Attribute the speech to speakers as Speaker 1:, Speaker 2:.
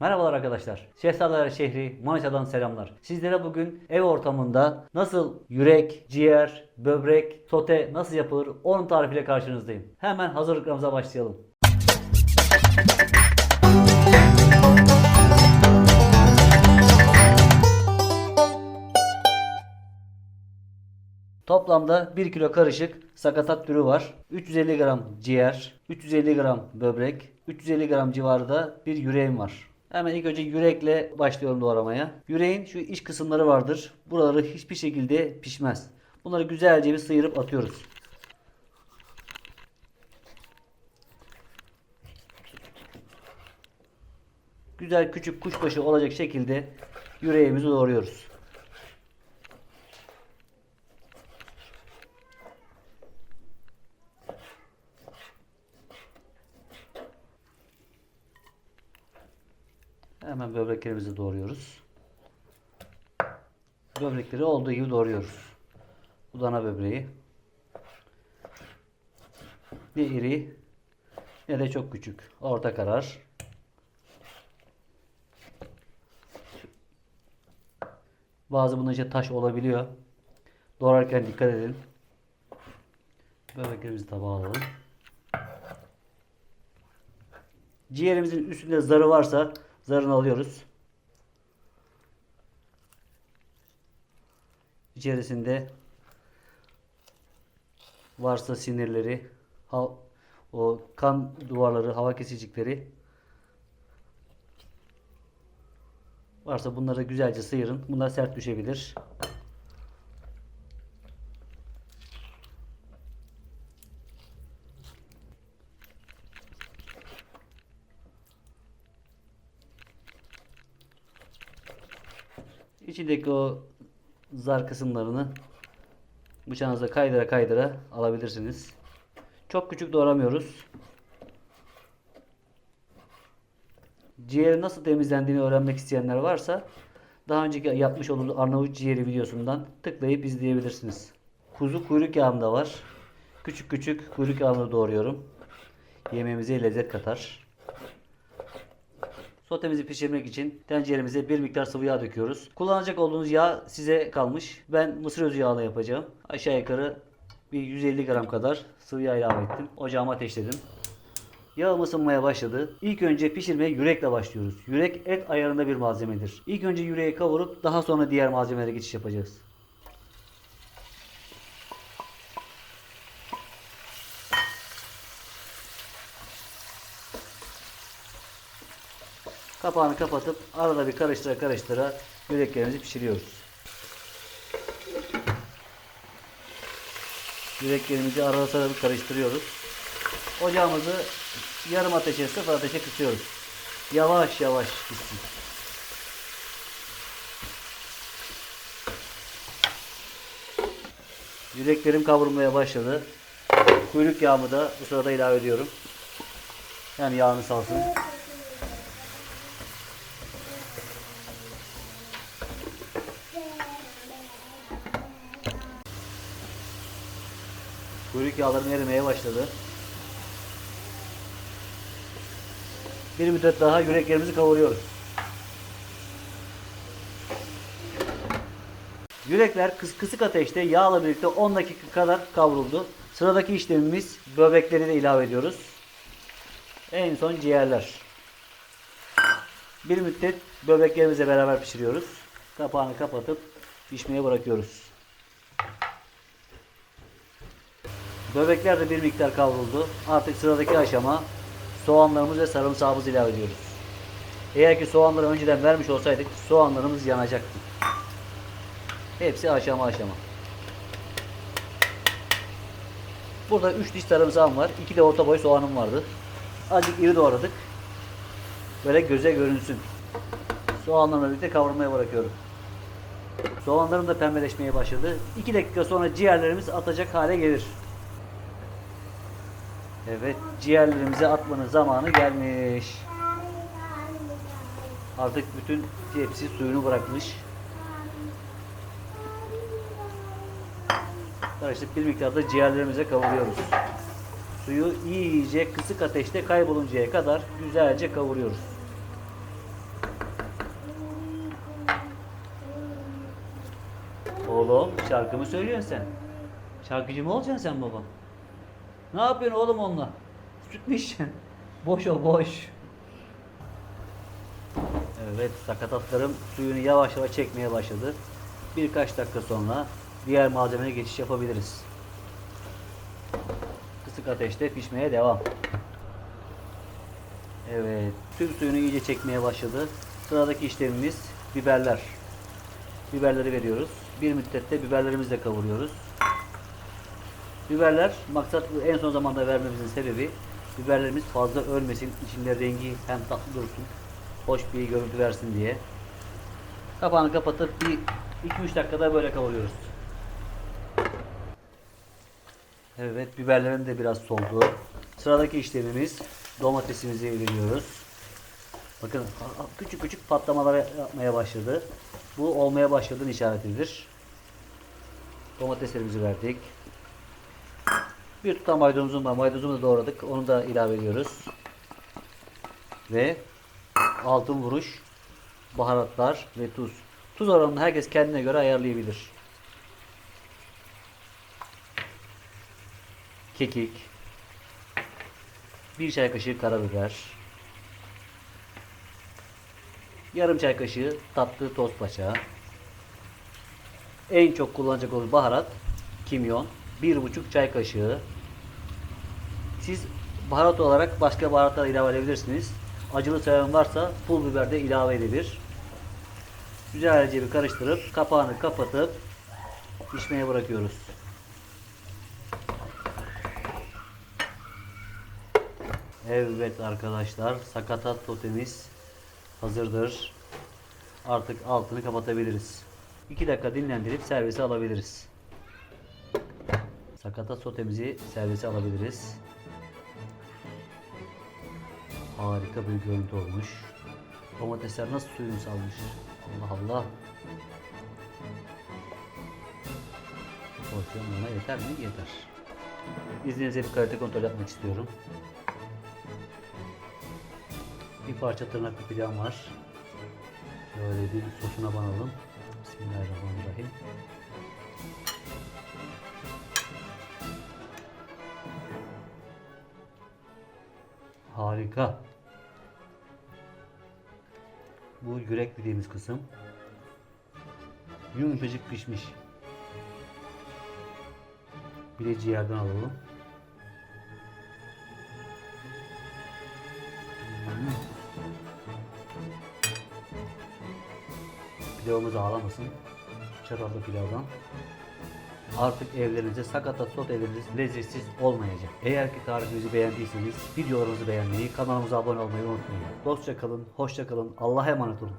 Speaker 1: Merhabalar arkadaşlar. Şehzadeler şehri Manisa'dan selamlar. Sizlere bugün ev ortamında nasıl yürek, ciğer, böbrek, sote nasıl yapılır onun tarifiyle karşınızdayım. Hemen hazırlıklarımıza başlayalım. Toplamda 1 kilo karışık sakatat türü var. 350 gram ciğer, 350 gram böbrek, 350 gram civarında bir yüreğim var. Hemen ilk önce yürekle başlıyorum doğramaya. Yüreğin şu iç kısımları vardır. Buraları hiçbir şekilde pişmez. Bunları güzelce bir sıyırıp atıyoruz. Güzel küçük kuşbaşı olacak şekilde yüreğimizi doğruyoruz. Hemen böbreklerimizi doğruyoruz. Böbrekleri olduğu gibi doğruyoruz. Bu dana böbreği. Ne iri ne de çok küçük. Orta karar. Bazı bunun içinde taş olabiliyor. Doğrarken dikkat edin. Böbreklerimizi tabağa alalım. Ciğerimizin üstünde zarı varsa zarını alıyoruz. İçerisinde varsa sinirleri, o kan duvarları, hava kesicikleri varsa bunları güzelce sıyırın. Bunlar sert düşebilir. İçindeki o zar kısımlarını bıçağınızla kaydıra kaydıra alabilirsiniz. Çok küçük doğramıyoruz. Ciğerin nasıl temizlendiğini öğrenmek isteyenler varsa daha önceki yapmış olduğumuz Arnavut ciğeri videosundan tıklayıp izleyebilirsiniz. Kuzu kuyruk yağım da var. Küçük küçük kuyruk yağını doğruyorum. Yemeğimize lezzet katar. Sotemizi pişirmek için tenceremize bir miktar sıvı yağ döküyoruz. Kullanacak olduğunuz yağ size kalmış. Ben mısır özü yağla yapacağım. Aşağı yukarı bir 150 gram kadar sıvı yağ ilave ettim. Ocağıma ateşledim. Yağım ısınmaya başladı. İlk önce pişirmeye yürekle başlıyoruz. Yürek et ayarında bir malzemedir. İlk önce yüreği kavurup daha sonra diğer malzemelere geçiş yapacağız. Kapağını kapatıp arada bir karıştıra karıştıra yüreklerimizi pişiriyoruz. Yüreklerimizi arada sırada bir karıştırıyoruz. Ocağımızı yarım ateşe, sıfır ateşe kısıyoruz. Yavaş yavaş pişsin. Yüreklerim kavrulmaya başladı. Kuyruk yağımı da bu sırada ilave ediyorum. Yani yağını salsın. Kuyruk yağlarım erimeye başladı. Bir müddet daha yüreklerimizi kavuruyoruz. Yürekler kıs kısık ateşte yağla birlikte 10 dakika kadar kavruldu. Sıradaki işlemimiz böbrekleri de ilave ediyoruz. En son ciğerler. Bir müddet böbreklerimizle beraber pişiriyoruz. Kapağını kapatıp pişmeye bırakıyoruz. Böbrekler de bir miktar kavruldu. Artık sıradaki aşama soğanlarımız ve sarımsağımızı ilave ediyoruz. Eğer ki soğanları önceden vermiş olsaydık soğanlarımız yanacaktı. Hepsi aşama aşama. Burada 3 diş sarımsağım var. 2 de orta boy soğanım vardı. Azıcık iri doğradık. Böyle göze görünsün. Soğanlarla birlikte kavurmaya bırakıyorum. Soğanlarım da pembeleşmeye başladı. 2 dakika sonra ciğerlerimiz atacak hale gelir. Evet ciğerlerimizi atmanın zamanı gelmiş. Artık bütün hepsi suyunu bırakmış. Karıştırıp bir miktar da ciğerlerimize kavuruyoruz. Suyu iyice kısık ateşte kayboluncaya kadar güzelce kavuruyoruz. Oğlum şarkımı söylüyorsun sen. Şarkıcı mı olacaksın sen baba? Ne yapıyorsun oğlum onunla? Süt mü içeceksin? Boş ol boş. Evet sakatatlarım suyunu yavaş yavaş çekmeye başladı. Birkaç dakika sonra diğer malzemeye geçiş yapabiliriz. Kısık ateşte pişmeye devam. Evet tüm suyunu iyice çekmeye başladı. Sıradaki işlemimiz biberler. Biberleri veriyoruz. Bir müddette biberlerimizi de kavuruyoruz. Biberler maksat en son zamanda vermemizin sebebi biberlerimiz fazla ölmesin. içinde rengi hem tatlı dursun. Hoş bir görüntü versin diye. Kapağını kapatıp bir 2-3 dakikada böyle kavuruyoruz. Evet biberlerin de biraz soldu. Sıradaki işlemimiz domatesimizi veriyoruz. Bakın küçük küçük patlamalar yapmaya başladı. Bu olmaya başladığın işaretidir. Domateslerimizi verdik. Bir tutam maydanozum var. Maydanozumu da doğradık. Onu da ilave ediyoruz. Ve altın vuruş baharatlar ve tuz. Tuz oranını herkes kendine göre ayarlayabilir. Kekik. Bir çay kaşığı karabiber. Yarım çay kaşığı tatlı toz paça. En çok kullanacak olduğunuz baharat kimyon. Bir buçuk çay kaşığı. Siz baharat olarak başka baharatlar ilave edebilirsiniz. Acılı seven varsa pul biber de ilave edebilir. Güzelce bir karıştırıp kapağını kapatıp pişmeye bırakıyoruz. Evet arkadaşlar sakatat totemiz hazırdır. Artık altını kapatabiliriz. 2 dakika dinlendirip servise alabiliriz. Sakatat sotemizi servise alabiliriz. Harika bir görüntü olmuş. Domatesler nasıl suyunu salmış. Allah Allah. Porsiyon buna yeter mi? Yeter. İzninizle bir kalite kontrol yapmak istiyorum. Bir parça tırnaklı pilav var. Şöyle bir sosuna banalım. Bismillahirrahmanirrahim. Harika. Bu yürek dediğimiz kısım. Yumuşacık pişmiş. Bir de ciğerden alalım. Pilavımız ağlamasın. Çatallı pilavdan. Artık evlerinize sakatat sot evleriniz lezzetsiz olmayacak. Eğer ki tarifimizi beğendiyseniz videolarımızı beğenmeyi, kanalımıza abone olmayı unutmayın. Dostça kalın, hoşça kalın, Allah'a emanet olun.